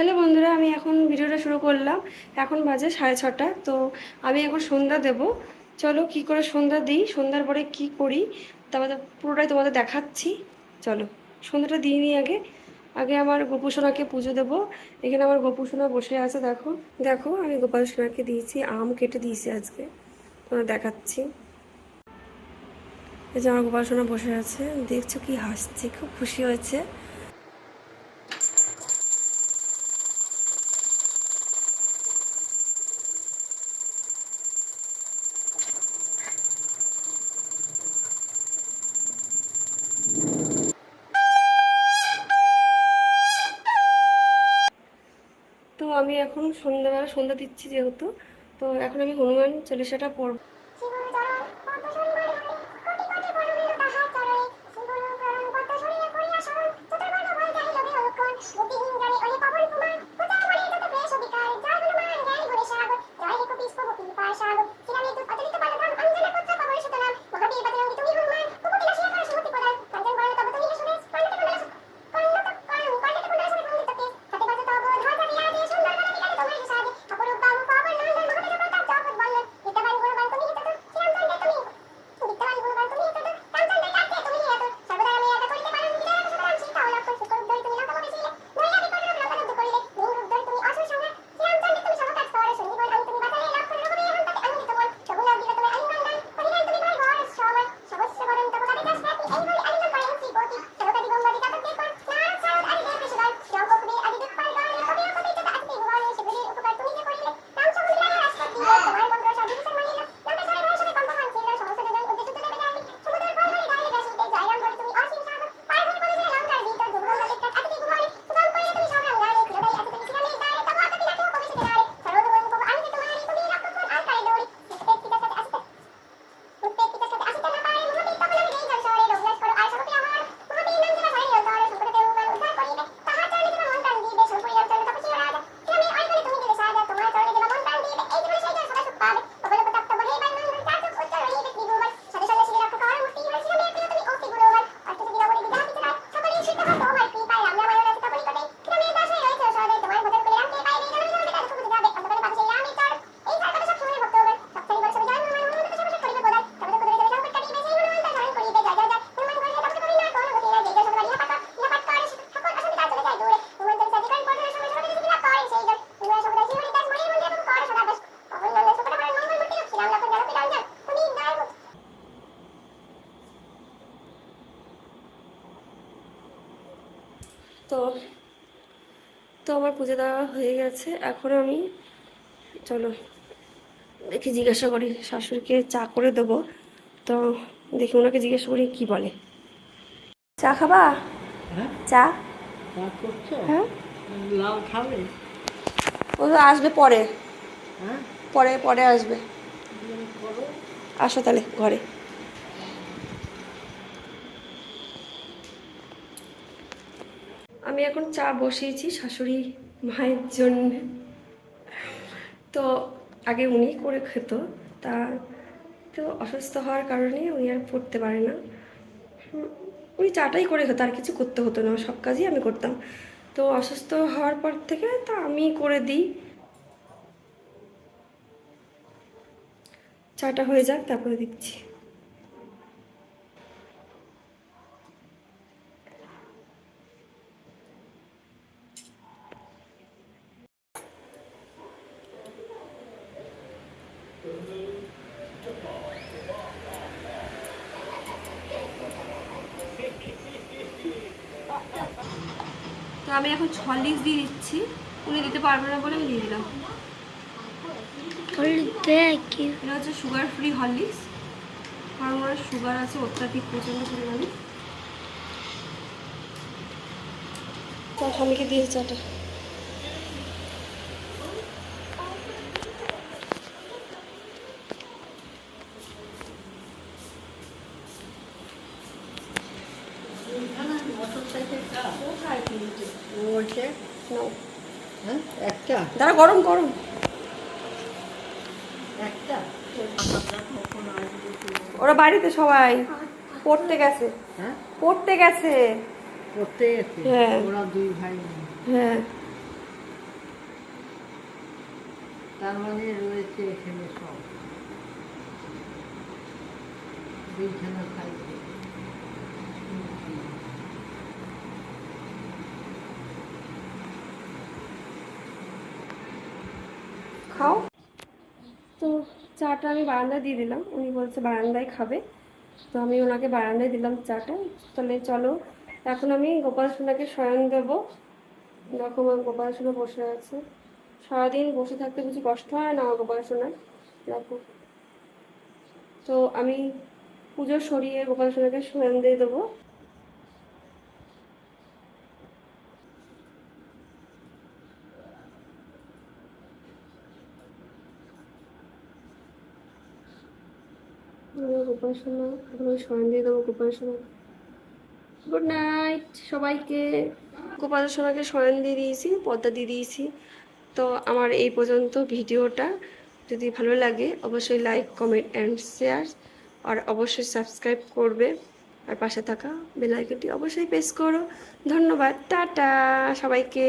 Hello বন্ধুরা, আমি এখন ভিডিওটা শুরু করলাম। এখন বাজে সাড়ে ছটা, তো আমি এখন সন্ধ্যা দেব। চলো কি করে সন্ধ্যা দিই? সন্ধ্যার পরে কি করি? তারপরে পুরোটাই তোমাদের দেখাচ্ছি। চলো, সন্ধ্যাটা দিয়ে নিই আগে। আগে আমার গোপুসোনাকে পুজো দেবো। এখানে আমার গোপুসোনা বসে আছে, দেখো। দেখো, আমি গোপাল সোনাকে দিয়েছি, আম কেটে দিয়েছি আজকে। তোমার দেখাচ্ছি। এই যে আমার গোপাল সোনা বসে আছে, দেখছ কি হাসছে, খুব খুশি হয়েছে। আমি এখন সন্ধ্যাবেলা সন্ধ্যা দিচ্ছি যেহেতু তো এখন আমি হনুমান চল্লিশাটা পড়ব। তো তো আমার পুজো দেওয়া হয়ে গেছে। এখন আমি চলো দেখি জিজ্ঞাসা করি শাশুড়িকে চা করে দেবো। তো দেখি ওনাকে জিজ্ঞাসা করি কি বলে? চা খাবা? হ্যাঁ। চা? হ্যাঁ। ও আসবে পরে। হ্যাঁ। পরে পরে আসবে। আসো তাহলে ঘরে। আমি এখন চা বসিয়েছি শাশুড়ি মায়ের জন্য। তো আগে উনি করে খেত, তা তো অসুস্থ হওয়ার কারণে উনি আর পড়তে পারে না। উনি চাটাই করে খেত, আর কিছু করতে হতো না, সব কাজই আমি করতাম। তো অসুস্থ হওয়ার পর থেকে তা আমি করে দিই। চাটা হয়ে যাক, তারপরে দিচ্ছি তো আমি এখন ছল্লিশ দিয়ে দিচ্ছি। উনি দিতে পারবে না বলে আমি দিয়ে দিলাম। এটা হচ্ছে সুগার ফ্রি হরলিক্স কারণ ওনার সুগার আছে অত্যাধিক প্রচণ্ড পরিমাণে। চা স্বামীকে দিয়েছে চাটা বলছে হ্যাঁ একটা? দাঁড়া গরম গরম। একটা? কখন আসবে কি? ওরা বাড়িতে সবাই। পড়তে গেছে। হ্যাঁ? পড়তে গেছে। হ্যাঁ। ওরা দুই ভাই। হ্যাঁ। তার মানে রয়েছে এখানে সব। বিছানা থাকবে খাও। তো চাটা আমি বারান্দায় দিয়ে দিলাম। উনি বলছে বারান্দায় খাবে। তো আমি ওনাকে বারান্দায় দিলাম চাটা। তাহলে চলো, এখন আমি গোপাল সোনাকে শয়ন দেবো। দেখো আমার গোপাল সোনা বসে আছে। সারাদিন বসে থাকতে কিছু কষ্ট হয় না আমার গোপাল সোনার দেখো। তো আমি পুজো সরিয়ে গোপাল সোনাকে শয়ন দিয়ে দেবো। আমার গোপাল সোনা এখন আমি শয়ন দিয়ে দেবো গোপাল সোনা গুড নাইট সবাইকে। গোপাল সোনাকে শয়ন দিয়ে দিয়েছি পর্দা দিয়ে দিয়েছি। তো আমার এই পর্যন্ত ভিডিওটা। যদি ভালো লাগে, অবশ্যই লাইক কমেন্ট অ্যান্ড শেয়ার আর অবশ্যই সাবস্ক্রাইব করবে। আর পাশে থাকা বেল আইকনটি অবশ্যই প্রেস করো। ধন্যবাদ, টাটা, সবাইকে।